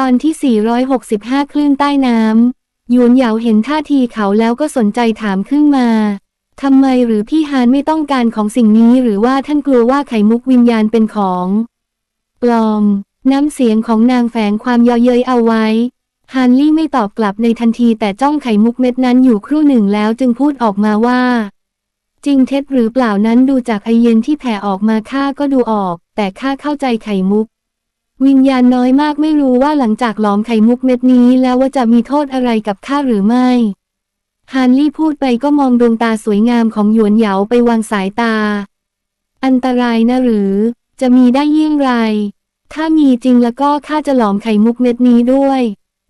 ตอนที่ 465 คลื่นใต้น้ำหยวนเหยาเห็นท่าทีเขาแล้วก็สนใจถามขึ้นมา ทำไมหรือพี่ฮานไม่ต้องการของสิ่งนี้หรือว่าท่านกลัวว่าไข่มุกวิญญาณเป็นของปลอม น้ำเสียงของนางแฝงความเยาะเย้ยเอาไว้ ฮานลี่ไม่ตอบกลับในทันทีแต่จ้องไข่มุกเม็ดนั้นอยู่ครู่หนึ่งแล้วจึงพูดออกมาว่า จริงเท็จหรือเปล่านั้นดูจากไอเย็นที่แผ่ออกมาข้าก็ดูออก แต่ข้าเข้าใจไข่มุก วิญญาณน้อยมากไม่รู้ว่าหลังจากหลอมไข่มุกเม็ดนี้แล้วว่าจะมีโทษอะไรกับข้าหรือไม่ฮานลี่พูดไปก็มองดวงตาสวยงามของหยวนเหยาไปวางสายตา อันตรายนะหรือ จะมีได้ยิ่งไร ถ้ามีจริงแล้วก็ข้าจะหลอมไข่มุกเม็ดนี้ด้วย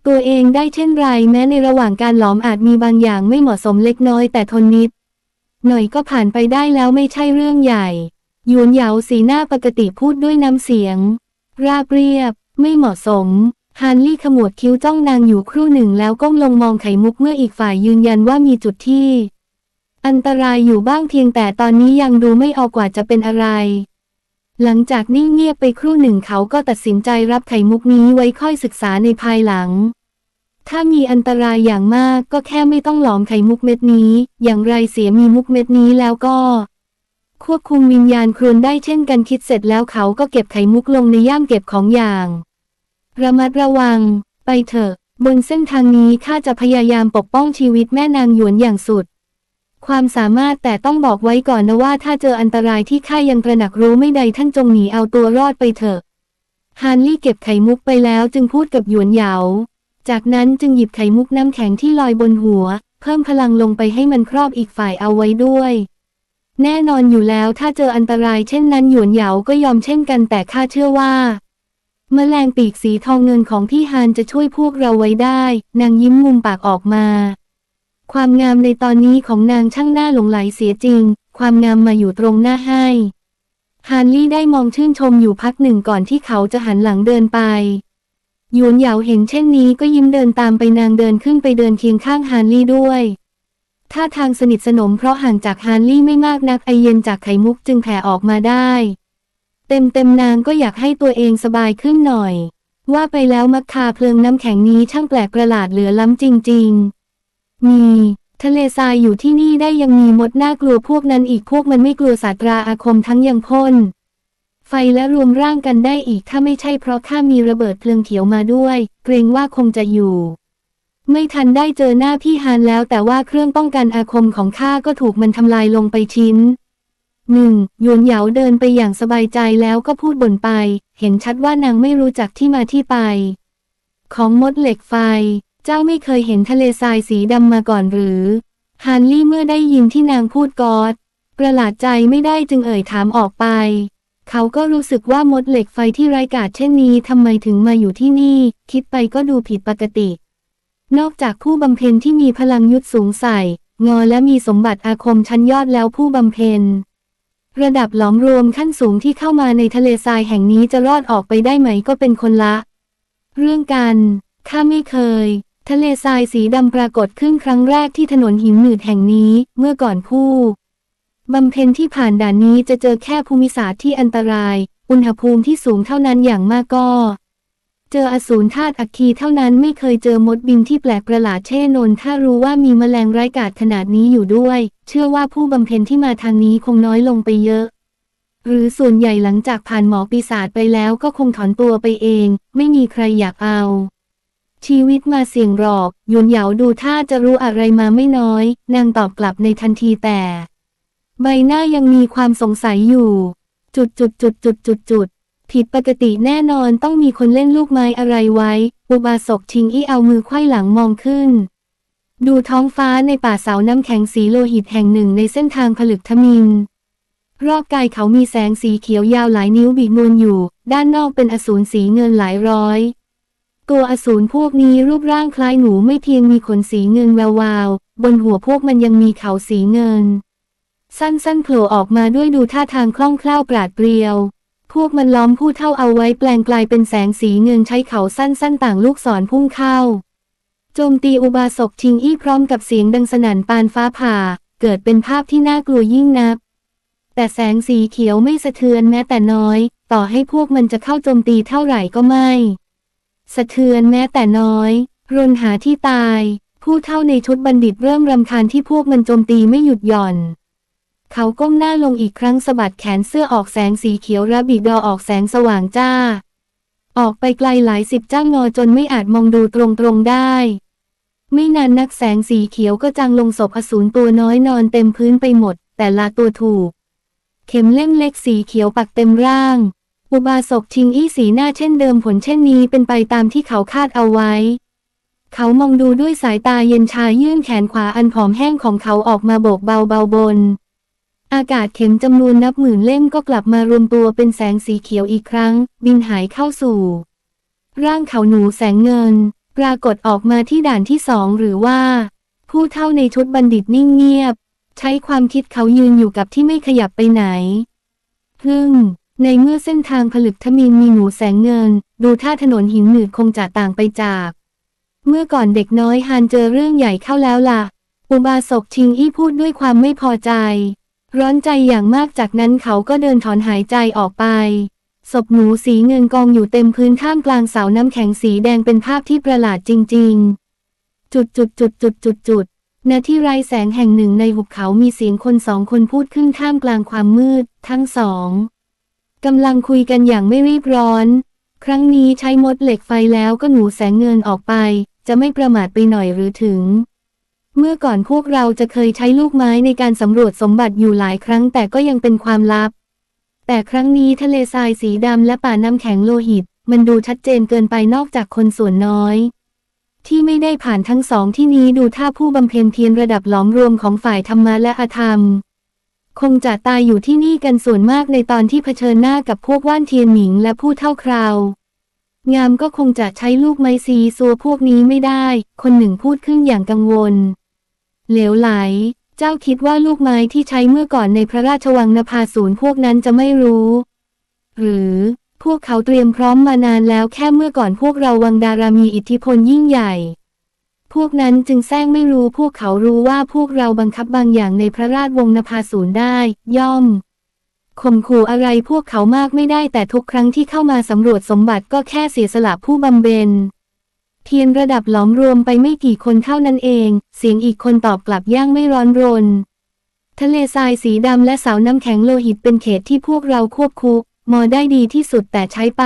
ตัวเองได้เช่นไรแม้ในระหว่างการหลอมอาจมีบางอย่างไม่เหมาะสมเล็กน้อยแต่ทนนิด หน่อยก็ผ่านไปได้แล้วไม่ใช่เรื่องใหญ่ หยวนเหยาสีหน้าปกติพูดด้วยน้ำเสียง ราบเรียบ ไม่เหมาะสม ฮานลี่ขมวดคิ้วจ้องนางอยู่ครู่หนึ่งแล้วก้มลงมองไข่มุกเมื่ออีกฝ่ายยืนยันว่ามีจุดที่ อันตรายอยู่บ้างเพียงแต่ตอนนี้ยังดูไม่ออกกว่าจะเป็นอะไร หลังจากนิ่งเงียบไปครู่หนึ่งเขาก็ตัดสินใจรับไข่มุกนี้ไว้ค่อยศึกษาในภายหลัง ถ้ามีอันตรายอย่างมากก็แค่ไม่ต้องหลอมไข่มุกเม็ดนี้ อย่างไรเสียมีมุกเม็ดนี้แล้วก็ ควบคุมวิญญาณครวนได้เช่นกันคิดเสร็จแล้วเขาก็เก็บไขมุกลงในย่ามเก็บของอย่างระมัดระวัง ไปเถอะ บนเส้นทางนี้ข้าจะพยายามปกป้องชีวิตแม่นางหยวนอย่างสุด ความสามารถแต่ต้องบอกไว้ก่อนนะว่าถ้าเจออันตรายที่ข้ายังตระหนักรู้ไม่ใดท่านจงหนีเอาตัวรอดไปเถอะฮานลี่เก็บไขมุกไปแล้วจึงพูดกับหยวนเหยา จากนั้นจึงหยิบไขมุกน้ำแข็งที่ลอยบนหัว เพิ่มพลังลงไปให้มันครอบอีกฝ่ายเอาไว้ด้วย แน่นอนอยู่แล้วถ้าเจออันตรายเช่นนั้นหยวนเหยาก็ยอมเช่นกันแต่ข้าเชื่อว่า แมลงปีกสีทองเงินของพี่ฮานจะช่วยพวกเราไว้ได้ นางยิ้มมุมปากออกมา ความงามในตอนนี้ของนางช่างน่าหลงไหลเสียจริง ความงามมาอยู่ตรงหน้าให้ฮานลี่ได้มองชื่นชมอยู่พักหนึ่งก่อนที่เขาจะหันหลังเดินไปหยวนเหยาเห็นเช่นนี้ก็ยิ้มเดินตามไปนางเดินขึ้นไปเดินเคียงข้างฮานลี่ด้วย ท่าทางสนิทสนมเพราะห่างจากฮานลี่ไม่มากนักไอเย็นจากไขมุกจึงแผ่ออกมาได้ เต็มเต็มนางก็อยากให้ตัวเองสบายขึ้นหน่อย ว่าไปแล้วมักคาเพลิงน้ำแข็งนี้ช่างแปลกประหลาดเหลือล้ำจริง ๆ มีทะเลทรายอยู่ที่นี่ได้ยังมีมดน่ากลัวพวกนั้นอีกพวกมันไม่กลัวสาตราอาคมทั้งยังพ่น ไฟและรวมร่างกันได้อีกถ้าไม่ใช่เพราะข้ามีระเบิดเพลิงเขียวมาด้วย เกรงว่าคงจะอยู่ ไม่ทันได้เจอหน้าพี่ฮานแล้วแต่ว่าเครื่องป้องกันอาคมของข้าก็ถูกมันทำลายลงไปชิ้นหนึ่งหยวนเหยาเดินไปอย่างสบายใจแล้วก็พูดบ่นไป เห็นชัดว่านางไม่รู้จักที่มาที่ไป ของมดเหล็กไฟ เจ้าไม่เคยเห็นทะเลทรายสีดำมาก่อนหรือฮานลี่เมื่อได้ยินที่นางพูดกอดประหลาดใจไม่ได้จึงเอ่ยถามออกไป เขาก็รู้สึกว่ามดเหล็กไฟที่ไร้กาจเช่นนี้ทำไมถึงมาอยู่ที่นี่ คิดไปก็ดูผิดปกติ นอกจากผู้บำเพ็ญที่มีพลังยุทธสูงใส่ งอและมีสมบัติอาคมชั้นยอดแล้วผู้บำเพ็ญระดับหลอมรวมขั้นสูงที่เข้ามาในทะเลทรายแห่งนี้จะรอดออกไปได้ไหมก็เป็นคนละ เรื่องกันข้าไม่เคย ทะเลทรายสีดำปรากฏขึ้นครั้งแรกที่ถนนหินหนืดแห่งนี้เมื่อก่อนผู้บำเพ็ญที่ผ่านด่านนี้จะเจอแค่ภูมิศาสตร์ที่อันตราย อุณหภูมิที่สูงเท่านั้นอย่างมากก็ เจออสูรธาตุอัคคีเท่านั้นไม่เคยเจอมดบินที่แปลกประหลาดเช่นนถ้ารู้ว่ามีแมลงไร้กาจขนาดนี้อยู่ด้วย เชื่อว่าผู้บำเพ็ญที่มาทางนี้คงน้อยลงไปเยอะ หรือส่วนใหญ่หลังจากผ่านหมอปีศาจไปแล้วก็คงถอนตัวไปเอง ไม่มีใครอยากเอา ชีวิตมาเสี่ยงหรอกยวนเหยาดูท่าจะรู้อะไรมาไม่น้อย นางตอบกลับในทันทีแต่ ใบหน้ายังมีความสงสัยอยู่ จุดจุดจุดจุดจุดจุด ผิดปกติแน่นอนต้องมีคนเล่นลูกไม้อะไรไว้ อุบาสกชิงอี้เอามือไขว้หลังมองขึ้น ดูท้องฟ้าในป่าเสาน้ำแข็งสีโลหิตแห่งหนึ่งในเส้นทางผลึกทมิน รอบกายเขามีแสงสีเขียวยาวหลายนิ้วบีบนูนอยู่ ด้านนอกเป็นอสูรสีเงินหลายร้อย ตัวอสูรพวกนี้รูปร่างคล้ายหนูไม่เพียงมีขนสีเงินแวววาวบนหัวพวกมันยังมีเขาสีเงิน สั้นๆโผล่ออกมาด้วยดูท่าทางคล่องแคล่วปราดเปรียว พวกมันล้อมผู้เท่าเอาไว้แปลงกลายเป็นแสงสีเงินใช้เขาสั้นๆ ต่างลูกศรพุ่งเข้า โจมตีอุบาสกชิงอี้พร้อมกับเสียงดังสนั่นปานฟ้าผ่า เกิดเป็นภาพที่น่ากลัวยิ่งนัก แต่แสงสีเขียวไม่สะเทือนแม้แต่น้อย ต่อให้พวกมันจะเข้าโจมตีเท่าไหร่ก็ไม่ สะเทือนแม้แต่น้อย รนหาที่ตาย ผู้เท่าในชุดบัณฑิตเริ่มรำคาญที่พวกมันโจมตีไม่หยุดหย่อน เขาก้มหน้าลงอีกครั้งสะบัดแขนเสื้อออกแสงสีเขียวระบิดอออกแสงสว่างจ้า ออกไปไกลหลายสิบจ้างงอจนไม่อาจมองดูตรงๆได้ ไม่นานนักแสงสีเขียวก็จางลงศพอสูรตัวน้อยนอนเต็มพื้นไปหมด แต่ละตัวถูก เข็มเล่มเล็กสีเขียวปักเต็มร่าง อุบาสกชิงอี้สีหน้าเช่นเดิมผลเช่นนี้เป็นไปตามที่เขาคาดเอาไว้เขามองดูด้วยสายตาเย็นชายื่นแขนขวาอันผอมแห้งของเขาออกมาโบกเบาเบาๆบน อากาศเข็มจำนวนนับหมื่นเล่มก็กลับมารวมตัวเป็นแสงสีเขียวอีกครั้ง บินหายเข้าสู่ ร่างเขาหนูแสงเงิน ปรากฏออกมาที่ด่านที่สองหรือว่า ผู้เท่าในชุดบัณฑิตนิ่งเงียบ ใช้ความคิดเขายืนอยู่กับที่ไม่ขยับไปไหนฮึ่งในเมื่อเส้นทางผลึกทมินมีหนูแสงเงิน ดูท่าถนนหินหนืดคงจะต่างไปจาก เมื่อก่อนเด็กน้อยฮานเจอเรื่องใหญ่เข้าแล้วล่ะ อุบาสกชิงอี้พูดด้วยความไม่พอใจ ร้อนใจอย่างมากจากนั้นเขาก็เดินถอนหายใจออกไป ศพหนูสีเงินกองอยู่เต็มพื้นท่ามกลางเสาน้ำแข็งสีแดงเป็นภาพที่ประหลาดจริง ๆ จุดจุดจุดจุดจุดจุดณที่ไรแสงแห่งหนึ่งในหุบเขามีเสียงคนสองคนพูดขึ้นท่ามกลางความมืด ทั้งสองกำลังคุยกันอย่างไม่รีบร้อน ครั้งนี้ใช้มดเหล็กไฟแล้วก็หนูแสงเงินออกไป จะไม่ประมาทไปหน่อยหรือถึง เมื่อก่อนพวกเราจะเคยใช้ลูกไม้ในการสำรวจสมบัติอยู่หลายครั้งแต่ก็ยังเป็นความลับ แต่ครั้งนี้ทะเลทรายสีดำและป่าน้ำแข็งโลหิต มันดูชัดเจนเกินไปนอกจากคนส่วนน้อย ที่ไม่ได้ผ่านทั้งสองที่นี้ดูท่าผู้บำเพ็ญเพียรระดับหลอมรวมของฝ่ายธรรมะและอธรรม คงจะตายอยู่ที่นี่กันส่วนมากในตอนที่เผชิญหน้ากับพวกว่านเทียนหมิงและผู้เท่าคราวงามก็คงจะใช้ลูกไม้ซีซัวพวกนี้ไม่ได้ คนหนึ่งพูดขึ้นอย่างกังวล เหลวไหล เจ้าคิดว่าลูกไม้ที่ใช้เมื่อก่อนในพระราชวังนภาสูรพวกนั้นจะไม่รู้ หรือพวกเขาเตรียมพร้อมมานานแล้วแค่เมื่อก่อนพวกเราวังดารามีอิทธิพลยิ่งใหญ่ พวกนั้นจึงแซงไม่รู้พวกเขารู้ว่าพวกเราบังคับบางอย่างในพระราชวงศ์นภาสูรได้ ย่อมข่มขู่อะไรพวกเขามากไม่ได้แต่ทุกครั้งที่เข้ามาสำรวจสมบัติก็แค่เสียสละผู้บำเพ็ญ เพียงระดับหลอมรวมไปไม่กี่คนเท่านั้นเอง เสียงอีกคนตอบกลับย่างไม่ร้อนรน ทะเลทรายสีดำและเสาน้ำแข็งโลหิตเป็นเขตที่พวกเราควบคุมอได้ดีที่สุดแต่ใช้ไป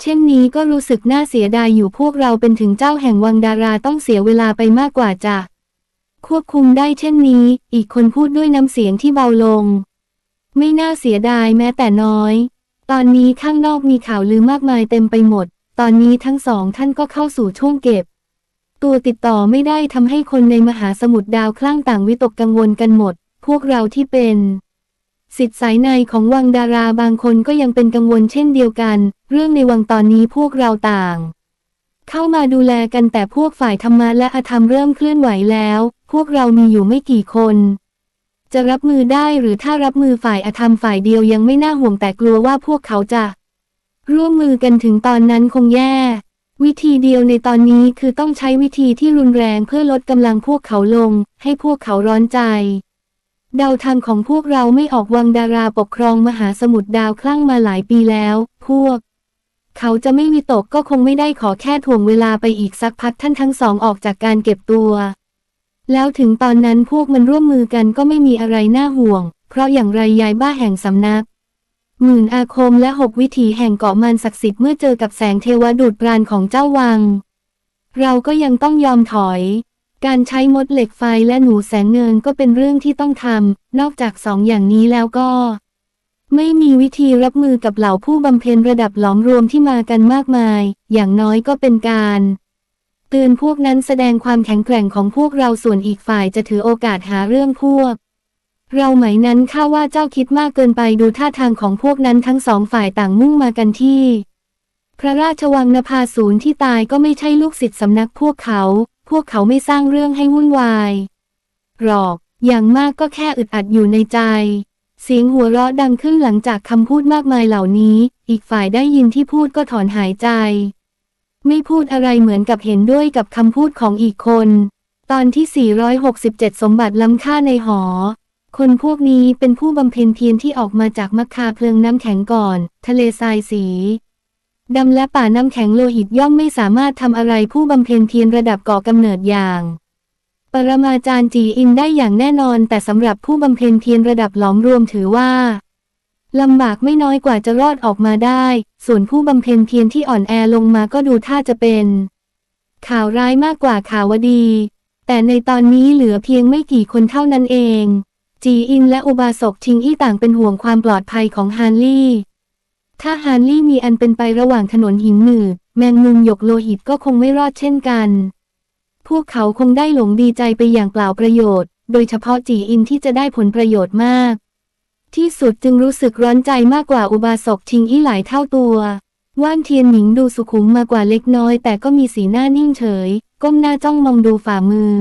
เช่นนี้ก็รู้สึกน่าเสียดายอยู่พวกเราเป็นถึงเจ้าแห่งวังดาราต้องเสียเวลาไปมากกว่าจะควบคุมได้เช่นนี้ อีกคนพูดด้วยน้ำเสียงที่เบาลง ไม่น่าเสียดายแม้แต่น้อย ตอนนี้ข้างนอกมีข่าวลือมากมายเต็มไปหมด ตอนนี้ทั้งสองท่านก็เข้าสู่ช่วงเก็บ ตัวติดต่อไม่ได้ทำให้คนในมหาสมุทรดาวคลั่งต่างวิตกกังวลกันหมด พวกเราที่เป็นสิทธิสายในของวังดาราบางคนก็ยังเป็นกังวลเช่นเดียวกัน เรื่องในวังตอนนี้พวกเราต่าง เข้ามาดูแลกันแต่พวกฝ่ายธรรมะและอธรรมเริ่มเคลื่อนไหวแล้ว พวกเรามีอยู่ไม่กี่คน จะรับมือได้หรือถ้ารับมือฝ่ายอธรรมฝ่ายเดียวยังไม่น่าห่วงแต่กลัวว่าพวกเขาจะ ร่วมมือกันถึงตอนนั้นคงแย่ วิธีเดียวในตอนนี้คือต้องใช้วิธีที่รุนแรงเพื่อลดกำลังพวกเขาลง ให้พวกเขาร้อนใจ เดาทางของพวกเราไม่ออกวังดาราปกครองมหาสมุทรดาวคลั่งมาหลายปีแล้ว พวก เขาจะไม่วิตกก็คงไม่ได้ขอแค่ถ่วงเวลาไปอีกสักพักท่านทั้งสองออกจากการเก็บตัว แล้วถึงตอนนั้นพวกมันร่วมมือกันก็ไม่มีอะไรน่าห่วง เพราะอย่างไรยายบ้าแห่งสำนัก หมื่นอาคมและหกวิถีแห่งเกาะมันศักดิ์สิทธิ์เมื่อเจอกับแสงเทวดูดปราณของเจ้าวัง เราก็ยังต้องยอมถอย การใช้มดเหล็กไฟและหนูแสงเงินก็เป็นเรื่องที่ต้องทำ นอกจากสองอย่างนี้แล้วก็ ไม่มีวิธีรับมือกับเหล่าผู้บำเพ็ญระดับหลอมรวมที่มากันมากมาย อย่างน้อยก็เป็นการเตือนพวกนั้นแสดงความแข็งแกร่งของพวกเราส่วนอีกฝ่ายจะถือโอกาสหาเรื่องพวก เราไหมนั้นข้าว่าเจ้าคิดมากเกินไปดูท่าทางของพวกนั้นทั้งสองฝ่ายต่างมุ่งมากันที่ พระราชวังนภาสูรที่ตายก็ไม่ใช่ลูกศิษย์สำนักพวกเขา พวกเขาไม่สร้างเรื่องให้วุ่นวาย หรอก อย่างมากก็แค่อึดอัดอยู่ในใจ เสียงหัวเราะดังขึ้นหลังจากคำพูดมากมายเหล่านี้ อีกฝ่ายได้ยินที่พูดก็ถอนหายใจ ไม่พูดอะไรเหมือนกับเห็นด้วยกับคำพูดของอีกคน ตอนที่ 467 สมบัติล้ำค่าในหอ คนพวกนี้เป็นผู้บำเพ็ญเพียรที่ออกมาจากมัคคาเพลิงน้ำแข็งก่อน ทะเลทรายสีดำและป่าน้ำแข็งโลหิตย่อมไม่สามารถทำอะไรผู้บำเพ็ญเพียรระดับก่อกำเนิดอย่าง ปรมาจารย์จีอินได้อย่างแน่นอน แต่สำหรับผู้บำเพ็ญเพียรระดับหลอมรวมถือว่าลำบากไม่น้อยกว่าจะรอดออกมาได้ ส่วนผู้บำเพ็ญเพียรที่อ่อนแอลงมาก็ดูท่าจะเป็น ข่าวร้ายมากกว่าข่าวดี แต่ในตอนนี้เหลือเพียงไม่กี่คนเท่านั้นเอง จีอินและอุบาสกชิงอี้ต่างเป็นห่วงความปลอดภัยของฮานลี่ ถ้าฮานลี่มีอันเป็นไประหว่างถนนหินหนืดแมงมุมหยกโลหิตก็คงไม่รอดเช่นกัน พวกเขาคงได้หลงดีใจไปอย่างเปล่าประโยชน์ โดยเฉพาะจีอินที่จะได้ผลประโยชน์มาก ที่สุดจึงรู้สึกร้อนใจมากกว่าอุบาสกชิงอี้หลายเท่าตัว ว่านเทียนหมิงดูสุขุมมากกว่าเล็กน้อย แต่ก็มีสีหน้านิ่งเฉย ก้มหน้าจ้องมองดูฝ่ามือ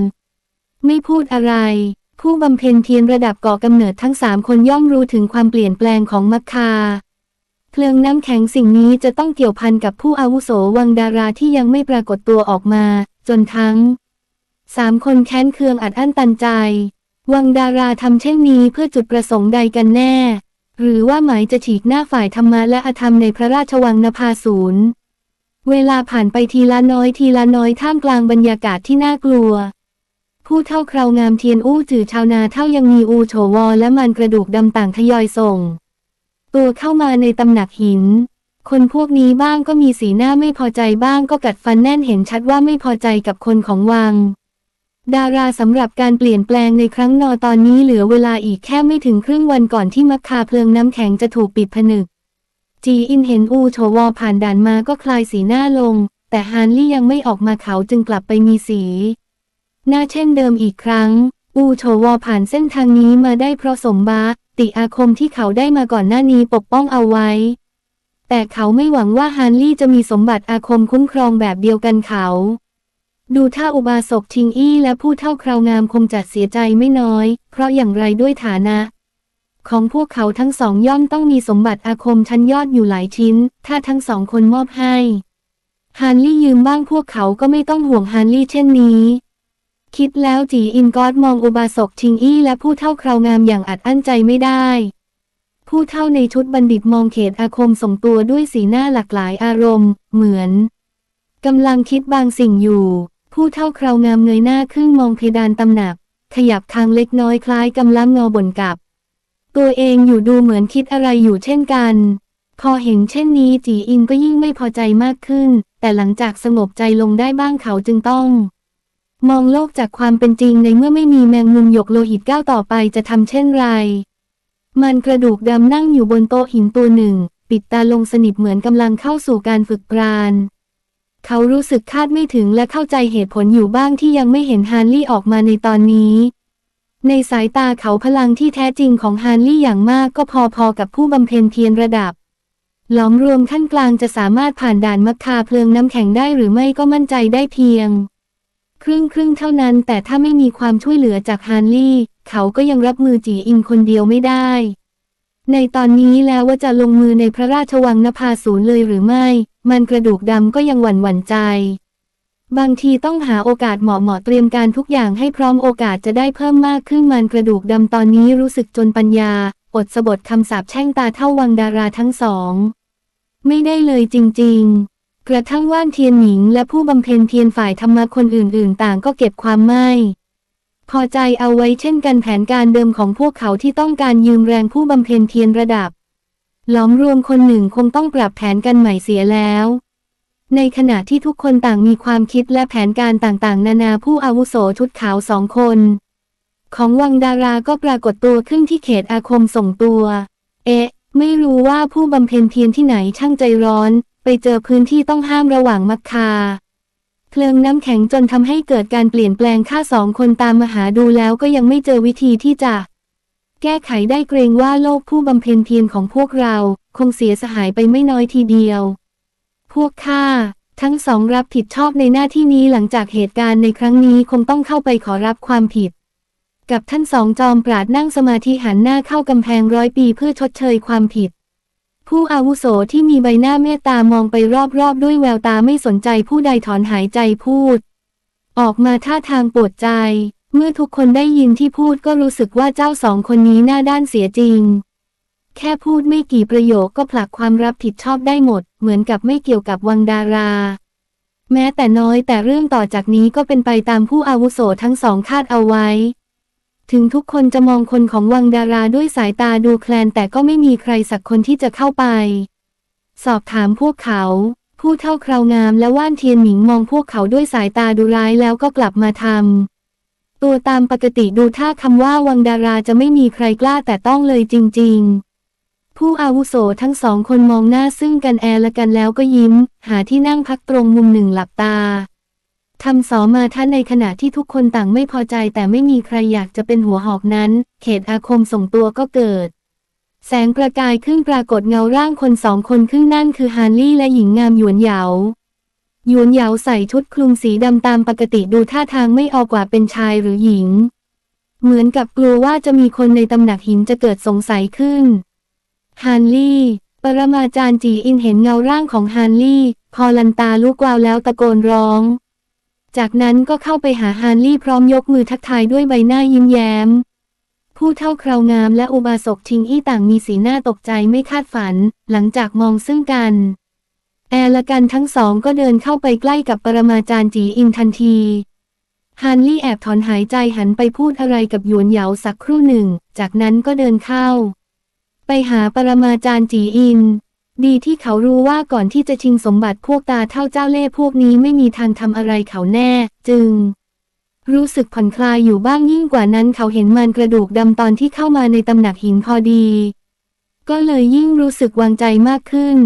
ไม่พูดอะไร ผู้บำเพ็ญเทียนระดับก่อกำเนิดทั้งสามคนย่อมรู้ถึงความเปลี่ยนแปลงของมัคคา เพลิงน้ำแข็งสิ่งนี้จะต้องเกี่ยวพันกับผู้อาวุโสวังดาราที่ยังไม่ปรากฏตัวออกมา จนทั้งสามคนแค้นเคืองอัดอั้นตันใจ วังดาราทำเช่นนี้เพื่อจุดประสงค์ใดกันแน่ หรือว่าหมายจะฉีกหน้าฝ่ายธรรมะและอธรรมในพระราชวังนภาศูนย์เวลาผ่านไปทีละน้อยทีละน้อยท่ามกลางบรรยากาศที่น่ากลัว ผู้เท่าคราวงามเทียนอู้จือชาวนาเท่ายังมีอูโฉวอและมันกระดูกดำต่างทยอยส่ง ตัวเข้ามาในตำหนักหิน คนพวกนี้บ้างก็มีสีหน้าไม่พอใจบ้างก็กัดฟันแน่นเห็นชัดว่าไม่พอใจกับคนของวัง ดาราสำหรับการเปลี่ยนแปลงในครั้งนอตอนนี้เหลือเวลาอีกแค่ไม่ถึงครึ่งวันก่อนที่มักคาเพลิงน้ำแข็งจะถูกปิดผนึก จีอินเห็นอูโฉวอผ่านด่านมาก็คลายสีหน้าลง แต่ฮานลี่ยังไม่ออกมาเขาจึงกลับไปมีสี หน้าเช่นเดิมอีกครั้ง อูโฉวอผ่านเส้นทางนี้มาได้เพราะสมบัติอาคมที่เขาได้มาก่อนหน้านี้ปกป้องเอาไว้ แต่เขาไม่หวังว่าฮานลี่จะมีสมบัติอาคมคุ้มครองแบบเดียวกันเขา ดูท่าอุบาสกทิงอี้และผู้เท่าคราวงามคงจัดเสียใจไม่น้อย เพราะอย่างไรด้วยฐานะ ของพวกเขาทั้งสองย่อมต้องมีสมบัติอาคมชั้นยอดอยู่หลายชิ้น ถ้าทั้งสองคนมอบให้ฮานลี่ยืมบ้างพวกเขาก็ไม่ต้องห่วงฮานลี่เช่นนี้ คิดแล้วจีอินกอดมองอุบาสกชิงอี้และผู้เท่าคราวงามอย่างอัดอั้นใจไม่ได้ ผู้เท่าในชุดบัณฑิตมองเขตอาคมส่งตัวด้วยสีหน้าหลากหลายอารมณ์ เหมือนกำลังคิดบางสิ่งอยู่ ผู้เท่าคราวงามเงยหน้าขึ้นมองเพดานตำหนัก ขยับคางเล็กน้อยคล้ายกำลังงอบนกับ ตัวเองอยู่ดูเหมือนคิดอะไรอยู่เช่นกัน พอเห็นเช่นนี้จีอินก็ยิ่งไม่พอใจมากขึ้น แต่หลังจากสงบใจลงได้บ้างเขาจึงต้อง มองโลกจากความเป็นจริงในเมื่อไม่มีแมงมุมหยกโลหิตก้าวต่อไปจะทำเช่นไร มันกระดูกดำนั่งอยู่บนโต๊ะหินตัวหนึ่ง ปิดตาลงสนิทเหมือนกำลังเข้าสู่การฝึกปราณเขารู้สึกคาดไม่ถึงและเข้าใจเหตุผลอยู่บ้างที่ยังไม่เห็นฮานลี่ออกมาในตอนนี้ ในสายตาเขาพลังที่แท้จริงของฮานลี่อย่างมากก็พอๆกับผู้บำเพ็ญเพียรระดับ หลอมรวมขั้นกลางจะสามารถผ่านด่านมัคคาเพลิงน้ำแข็งได้หรือไม่ก็มั่นใจได้เพียง ครึ่งครึ่งเท่านั้น แต่ถ้าไม่มีความช่วยเหลือจากฮานลี่ เขาก็ยังรับมือจีอินคนเดียวไม่ได้ ในตอนนี้แล้วว่าจะลงมือในพระราชวังนภาศูนย์เลยหรือไม่ มันกระดูกดำก็ยังหวั่นหวั่นใจ บางทีต้องหาโอกาสเหมาะเหมาะเตรียมการทุกอย่างให้พร้อมโอกาสจะได้เพิ่มมากขึ้นมันกระดูกดำตอนนี้รู้สึกจนปัญญา อดสะบดคำสาปแช่งตาเท่าวังดาราทั้งสอง ไม่ได้เลยจริง ๆ กระทั่งว่านเทียนหมิงและผู้บำเพ็ญเพียรฝ่ายธรรมะคนอื่นๆ ต่างก็เก็บความไม่พอใจเอาไว้เช่นกันแผนการเดิมของพวกเขาที่ต้องการยืมแรงผู้บำเพ็ญเพียรระดับ หลอมรวมคนหนึ่งคงต้องปรับแผนกันใหม่เสียแล้ว ในขณะที่ทุกคนต่างมีความคิดและแผนการต่างๆ นานาผู้อาวุโสชุดขาวสองคน ของวังดาราก็ปรากฏตัวขึ้นที่เขตอาคมส่งตัว เอ๊ะ ไม่รู้ว่าผู้บำเพ็ญเพียรที่ไหนช่างใจร้อน ไปเจอพื้นที่ต้องห้ามระหว่างมักคา เพลิงน้ำแข็งจนทำให้เกิดการเปลี่ยนแปลงค่าสองคนตามมาหาดูแล้วก็ยังไม่เจอวิธีที่จะ แก้ไขได้เกรงว่าโลกผู้บำเพ็ญเพียรของพวกเรา คงเสียสหายไปไม่น้อยทีเดียว พวกข้าทั้งสองรับผิดชอบในหน้าที่นี้หลังจากเหตุการณ์ในครั้งนี้คงต้องเข้าไปขอรับความผิด กับท่านสองจอมปราดนั่งสมาธิหันหน้าเข้ากำแพงร้อยปีเพื่อชดเชยความผิด ผู้อาวุโสที่มีใบหน้าเมตตามองไปรอบๆ ด้วยแววตาไม่สนใจผู้ใดถอนหายใจพูด ออกมาท่าทางปวดใจ เมื่อทุกคนได้ยินที่พูดก็รู้สึกว่าเจ้าสองคนนี้หน้าด้านเสียจริง แค่พูดไม่กี่ประโยคก็ผลักความรับผิดชอบได้หมด เหมือนกับไม่เกี่ยวกับวังดารา แม้แต่น้อยแต่เรื่องต่อจากนี้ก็เป็นไปตามผู้อาวุโสทั้งสองคาดเอาไว้ ถึงทุกคนจะมองคนของวังดาราด้วยสายตาดูแคลนแต่ก็ไม่มีใครสักคนที่จะเข้าไป สอบถามพวกเขา ผู้เท่าคราวงามและว่านเทียนหมิงมองพวกเขาด้วยสายตาดูร้ายแล้วก็กลับมาทำตัวตามปกติดูท่าคำว่าวังดาราจะไม่มีใครกล้าแต่ต้องเลยจริง ๆ ผู้อาวุโสทั้งสองคนมองหน้าซึ่งกันแอละกันแล้วก็ยิ้ม หาที่นั่งพักตรงมุมหนึ่งหลับตา ทำสอมาท่านในขณะที่ทุกคนต่างไม่พอใจแต่ไม่มีใครอยากจะเป็นหัวหอกนั้น เขตอาคมส่งตัวก็เกิด แสงประกายขึ้นปรากฏเงาร่างคนสองคนขึ้นนั่นคือฮานลี่และหญิงงามหยวนเหยาหยวนเหยาใส่ชุดคลุมสีดำตามปกติดูท่าทางไม่ออกว่าเป็นชายหรือหญิง เหมือนกับกลัวว่าจะมีคนในตำหนักหินจะเกิดสงสัยขึ้นฮานลี่ ปรมาจารย์จีอินเห็นเงาร่างของฮานลี่ พอลันตาลุกวาวแล้วตะโกนร้อง จากนั้นก็เข้าไปหาฮานลี่พร้อมยกมือทักทายด้วยใบหน้ายิ้มแย้ม ผู้เท่าคราวงามและอุบาสกชิงอี้ต่างมีสีหน้าตกใจไม่คาดฝัน หลังจากมองซึ่งกัน แอร์ละกันทั้งสองก็เดินเข้าไปใกล้กับปรมาจารย์จีอินทันทีฮานลี่แอบถอนหายใจหันไปพูดอะไรกับหยวนเหยาสักครู่หนึ่ง จากนั้นก็เดินเข้า ไปหาปรมาจารย์จีอิน ดีที่เขารู้ว่าก่อนที่จะชิงสมบัติพวกตาเท่าเจ้าเล่ห์พวกนี้ไม่มีทางทำอะไรเขาแน่ จึง รู้สึกผ่อนคลายอยู่บ้างยิ่งกว่านั้นเขาเห็นมันกระดูกดำตอนที่เข้ามาในตำหนักหินพอดี ก็เลยยิ่งรู้สึกวางใจมากขึ้น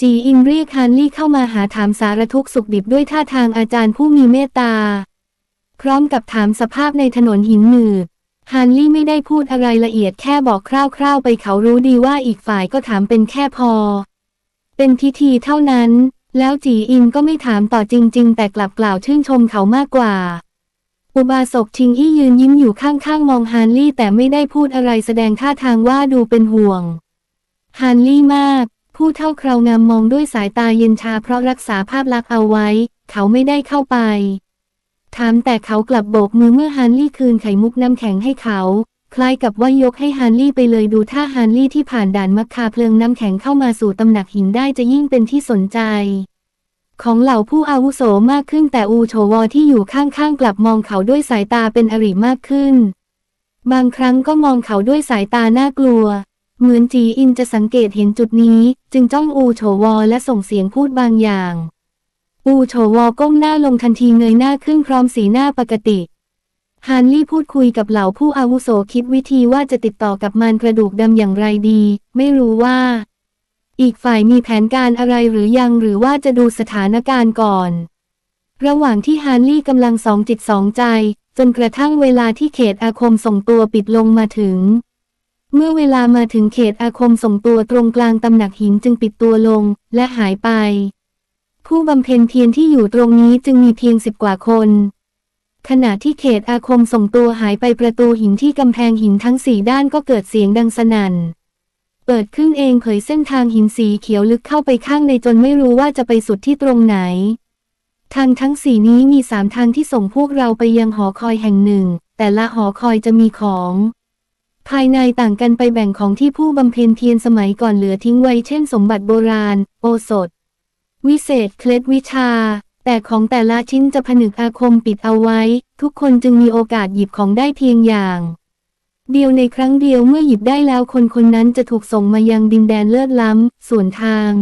จีอินเรียกฮานลี่เข้ามาหาถามสารทุกข์สุขดิบด้วยท่าทางอาจารย์ผู้มีเมตตา พร้อมกับถามสภาพในถนนหินหนืดฮานลี่ไม่ได้พูดอะไรละเอียดแค่บอกคร่าวๆไปเขารู้ดีว่าอีกฝ่ายก็ถามเป็นแค่พอ เป็นพิธีเท่านั้น แล้วจีอินก็ไม่ถามต่อจริง ๆ แต่กลับกล่าวชื่นชมเขามากกว่า อุบาสกชิงอี้ยืนยิ้มอยู่ข้างๆ มองฮานลี่แต่ไม่ได้พูดอะไรแสดงท่าทางว่าดูเป็นห่วง ฮานลี่มาก ผู้เท่าคราวงามมองด้วยสายตาเย็นชาเพราะรักษาภาพลักษณ์เอาไว้ เขาไม่ได้เข้าไปถามแต่เขากลับโบกมือเมื่อฮานลี่คืนไข่มุกน้ำแข็งให้เขา คล้ายกับว่ายกให้ฮานลี่ไปเลยดูท่าฮานลี่ที่ผ่านด่านมักคาเพลิงน้ำแข็งเข้ามาสู่ตำหนักหินได้จะยิ่งเป็นที่สนใจ ของเหล่าผู้อาวุโสมากขึ้นแต่อูโชวอที่อยู่ข้างๆกลับมองเขาด้วยสายตาเป็นอริมากขึ้น บางครั้งก็มองเขาด้วยสายตาน่ากลัว เหมือนจีอินจะสังเกตเห็นจุดนี้ จึงจ้องอูโฉวอและส่งเสียงพูดบางอย่าง อูโฉวอก้มหน้าลงทันทีเงยหน้าขึ้นพร้อมสีหน้าปกติ ฮานลี่พูดคุยกับเหล่าผู้อาวุโสคิดวิธีว่าจะติดต่อกับมารกระดูกดำอย่างไรดี ไม่รู้ว่า อีกฝ่ายมีแผนการอะไรหรือยังหรือว่าจะดูสถานการณ์ก่อน ระหว่างที่ฮานลี่กำลังสองจิตสองใจ จนกระทั่งเวลาที่เขตอาคมส่งตัวปิดลงมาถึง เมื่อเวลามาถึงเขตอาคมส่งตัวตรงกลางตำหนักหินจึงปิดตัวลงและหายไป ผู้บำเพ็ญเพียรที่อยู่ตรงนี้จึงมีเพียงสิบกว่าคน ขณะที่เขตอาคมส่งตัวหายไปประตูหินที่กำแพงหินทั้งสี่ด้านก็เกิดเสียงดังสนั่น เปิดขึ้นเองเผยเส้นทางหินสีเขียวลึกเข้าไปข้างในจนไม่รู้ว่าจะไปสุดที่ตรงไหน ทางทั้งสี่นี้มีสามทางที่ส่งพวกเราไปยังหอคอยแห่งหนึ่ง แต่ละหอคอยจะมีของ ภายในต่างกันไปแบ่งของที่ผู้บำเพ็ญเพียรสมัยก่อนเหลือทิ้งไว้เช่น สมบัติโบราณ โอสถ วิเศษ เคล็ดวิชา แต่ของแต่ละชิ้นจะผนึกอาคมปิดเอาไว้ ทุกคนจึงมีโอกาสหยิบของได้เพียงอย่าง เดียวในครั้งเดียวเมื่อหยิบได้แล้วคนคนนั้นจะถูกส่งมายังดินแดนเลิศล้ำส่วนทาง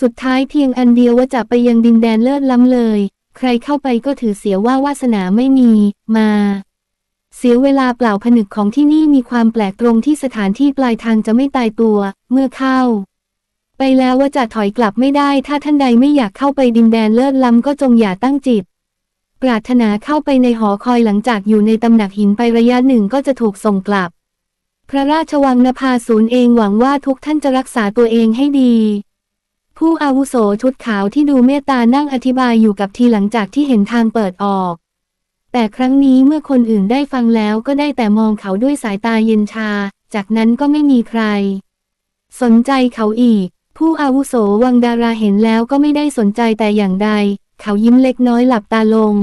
สุดท้ายเพียงอันเดียวว่าจะไปยังดินแดนเลิศล้ำเลย ใครเข้าไปก็ถือเสียว่าวาสนาไม่มี มา เสียเวลาเปล่าผนึกของที่นี่มีความแปลกตรงที่สถานที่ปลายทางจะไม่ตายตัว เมื่อเข้า ไปแล้วว่าจะถอยกลับไม่ได้ ถ้าท่านใดไม่อยากเข้าไปดินแดนเลิศล้ำก็จงอย่าตั้งจิต ปรารถนาเข้าไปในหอคอยหลังจากอยู่ในตำหนักหินไประยะหนึ่งก็จะถูกส่งกลับ พระราชวังนภาศูนย์เองหวังว่าทุกท่านจะรักษาตัวเองให้ดี ผู้อาวุโสชุดขาวที่ดูเมตตานั่งอธิบายอยู่กับทีหลังจากที่เห็นทางเปิดออก แต่ครั้งนี้เมื่อคนอื่นได้ฟังแล้วก็ได้แต่มองเขาด้วยสายตาเย็นชา จากนั้นก็ไม่มีใคร สนใจเขาอีก ผู้อาวุโสวังดาราเห็นแล้วก็ไม่ได้สนใจแต่อย่างใด เขายิ้มเล็กน้อยหลับตาลง